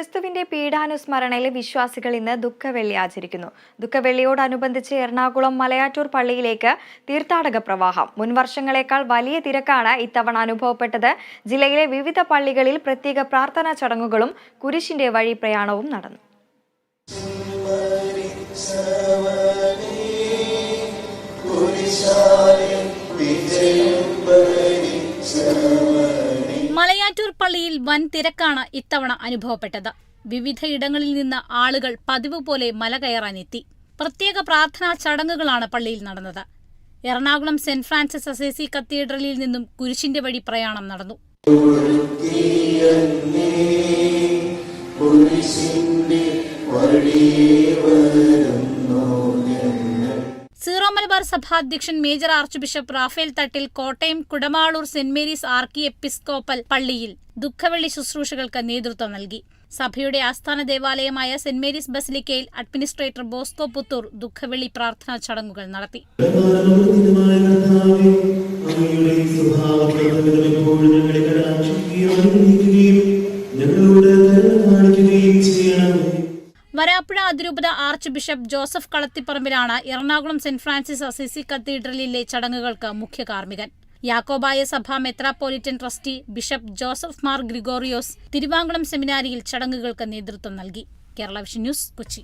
ക്രിസ്തുവിന്റെ പീഡാനുസ്മരണയിൽ വിശ്വാസികൾ ഇന്ന് ദുഃഖവെള്ളി ആചരിക്കുന്നു. ദുഃഖവെള്ളിയോടനുബന്ധിച്ച് എറണാകുളം മലയാറ്റൂർ പള്ളിയിലേക്ക് തീർത്ഥാടക പ്രവാഹം. മുൻവർഷങ്ങളെക്കാൾ വലിയ തിരക്കാണ് ഇത്തവണ അനുഭവപ്പെട്ടത്. ജില്ലയിലെ വിവിധ പള്ളികളിൽ പ്രത്യേക പ്രാർത്ഥനാ ചടങ്ങുകളും കുരിശിന്റെ വഴി പ്രയാണവും നടന്നു. മലയാറ്റൂർ പള്ളിയിൽ വൻ തിരക്കാണ് ഇത്തവണ അനുഭവപ്പെട്ടത്. വിവിധയിടങ്ങളിൽ നിന്ന് ആളുകൾ പതിവ് പോലെ മല കയറാനെത്തി. പ്രത്യേക പ്രാർത്ഥനാ ചടങ്ങുകളാണ് പള്ളിയിൽ നടന്നത്. എറണാകുളം സെന്റ് ഫ്രാൻസിസ് അസേസി കത്തീഡ്രലിൽ നിന്നും കുരിശിന്റെ വഴി പ്രയാണം നടന്നു. Syro Malabar സഭാധ്യക്ഷൻ major archbishop Raphael Thattil Kottayam Kudamaloor saint Mary's archiepiscopal പള്ളിയിൽ ദുഃഖവെള്ളി ശുശ്രൂഷകൾക്ക് നേതൃത്വം നൽകി. സഭയുടെ ആസ്ഥാന ദേവാലയമായ സെന്റ് മേരീസ് ബസിലിക്കയിൽ അഡ്മിനിസ്ട്രേറ്റർ ബോസ്കോ പുത്തൂർ ദുഃഖവെള്ളി പ്രാർത്ഥനാ ചടങ്ങുകൾ നടത്തി. വരാപ്പുഴ അതിരൂപത ആർച്ച് ബിഷപ്പ് ജോസഫ് കളത്തിപ്പറമ്പിലാണ് എറണാകുളം സെന്റ് ഫ്രാൻസിസ് അസിസി കത്തീഡ്രലിലെ ചടങ്ങുകൾക്ക് മുഖ്യ കാർമ്മികൻ. യാക്കോബായ സഭ metropolitan trustee bishop Joseph Mar Gregorios Thiruvankulam സെമിനാരിയിൽ ചടങ്ങുകൾക്ക് നേതൃത്വം നൽകി. Kerala vision news Kochi.